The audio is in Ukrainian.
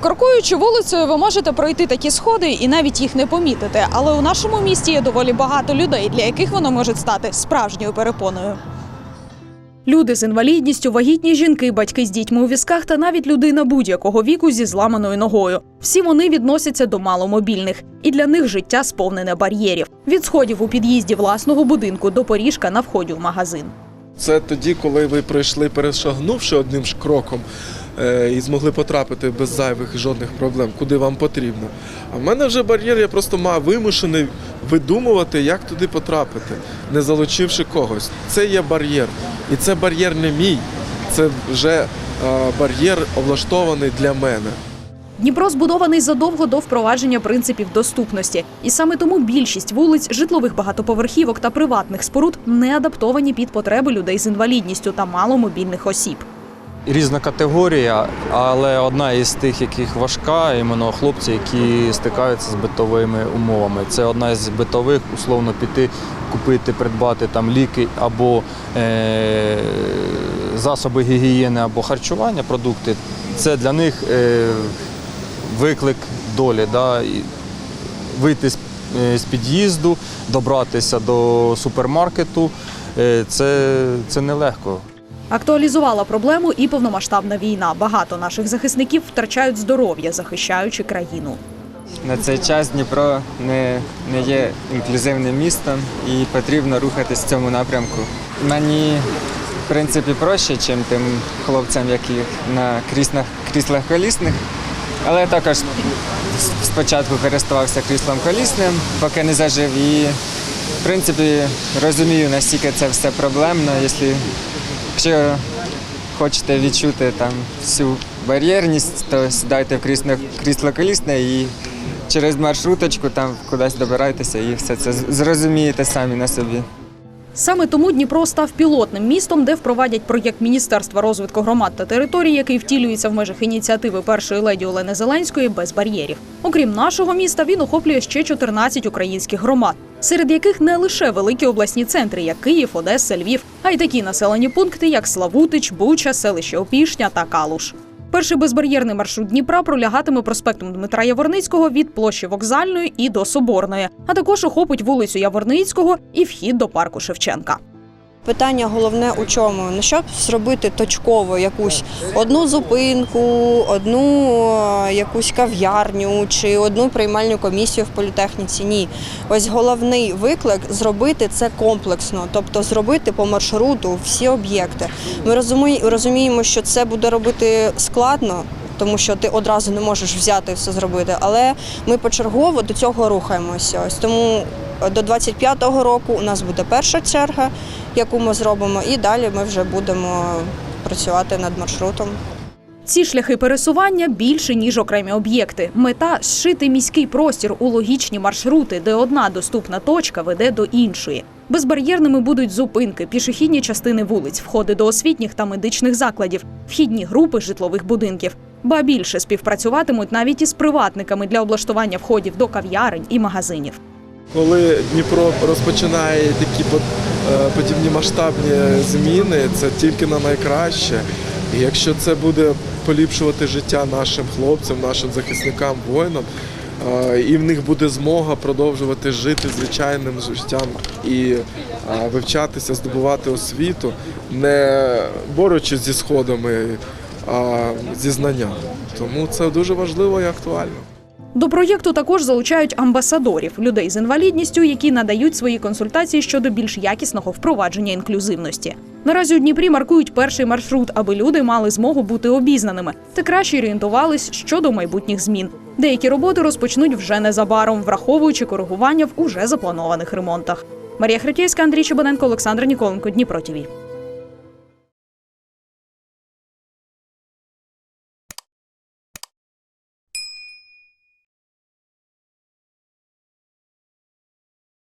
Крокуючи вулицею, ви можете пройти такі сходи і навіть їх не помітити. Але у нашому місті є доволі багато людей, для яких вони можуть стати справжньою перепоною. Люди з інвалідністю, вагітні жінки, батьки з дітьми у візках та навіть людина будь-якого віку зі зламаною ногою. Всі вони відносяться до маломобільних, і для них життя сповнене бар'єрів від сходів у під'їзді власного будинку до поріжка на вході в магазин. Це тоді, коли ви пройшли, перешагнувши одним ж кроком і змогли потрапити без зайвих жодних проблем, куди вам потрібно. А в мене вже бар'єр, я просто мав вимушений видумувати, як туди потрапити, не залучивши когось. Це є бар'єр. І це бар'єр не мій, це вже е, бар'єр облаштований для мене. Дніпро збудований задовго до впровадження принципів доступності, і саме тому більшість вулиць, житлових багатоповерхівок та приватних споруд не адаптовані під потреби людей з інвалідністю та маломобільних осіб. Різна категорія, але одна із тих, яких важка, іменно хлопці, які стикаються з битовими умовами. Це одна із битових, условно піти, купити, придбати там ліки або е- засоби гігієни, або харчування, продукти. Це для них е- виклик долі. Да? Вийти з, е, з під'їзду, добратися до супермаркету. е, Це, це нелегко. Актуалізувала проблему і повномасштабна війна. Багато наших захисників втрачають здоров'я, захищаючи країну. На цей час Дніпро не, не є інклюзивним містом і потрібно рухатись в цьому напрямку. Мені в принципі проще, ніж тим хлопцям, які на кріслах, кріслах колісних. Але також спочатку користувався кріслом колісним, поки не зажив. І в принципі розумію, наскільки це все проблемно. Якщо, якщо хочете відчути там всю бар'єрність, то сідайте в крісло, колісне і через маршруточку там кудись добирайтеся і все це зрозумієте самі на собі. Саме тому Дніпро став пілотним містом, де впровадять проєкт Міністерства розвитку громад та територій, який втілюється в межах ініціативи першої леді Олени Зеленської без бар'єрів. Окрім нашого міста, він охоплює ще 14 українських громад, серед яких не лише великі обласні центри, як Київ, Одеса, Львів, а й такі населені пункти, як Славутич, Буча, селище Опішня та Калуш. Перший безбар'єрний маршрут Дніпра пролягатиме проспектом Дмитра Яворницького від площі Вокзальної і до Соборної, а також охопить вулицю Яворницького і вхід до парку Шевченка. Питання головне у чому? Ну щоб зробити точково якусь одну зупинку, одну е, якусь кав'ярню чи одну приймальну комісію в політехніці. Ні, ось головний виклик зробити це комплексно, тобто зробити по маршруту всі об'єкти. Ми розумі- розуміємо, що це буде робити складно. Тому що ти одразу не можеш взяти і все зробити, але ми почергово до цього рухаємося. Ось тому е, до 25-го року у нас буде перша черга, яку ми зробимо, і далі ми вже будемо працювати над маршрутом. Ці шляхи пересування більше ніж окремі об'єкти. Мета зшити міський простір у логічні маршрути, де одна доступна точка веде до іншої. Безбар'єрними будуть зупинки, пішохідні частини вулиць, входи до освітніх та медичних закладів, вхідні групи житлових будинків. Ба більше співпрацюватимуть навіть із приватниками для облаштування входів до кав'ярень і магазинів. Коли Дніпро розпочинає такі е, подібні масштабні зміни, це тільки на найкраще. І якщо це буде поліпшувати життя нашим хлопцям, нашим захисникам, воїнам, е, і в них буде змога продовжувати жити звичайним життям і е, вивчатися, здобувати освіту, не борючись зі сходами, а зі. Тому це дуже важливо і актуально. До проєкту також залучають амбасадорів людей з інвалідністю, які надають свої консультації щодо більш якісного впровадження інклюзивності. Наразі у Дніпрі маркують перший маршрут, аби люди мали змогу бути обізнаними та краще орієнтувались щодо майбутніх змін. Деякі роботи розпочнуть вже незабаром, враховуючи коригування в уже запланованих ремонтах. Марія Хретєвська, Андрій Чебаненко, Олександр Ніколенко, Дніпро ТІВІ.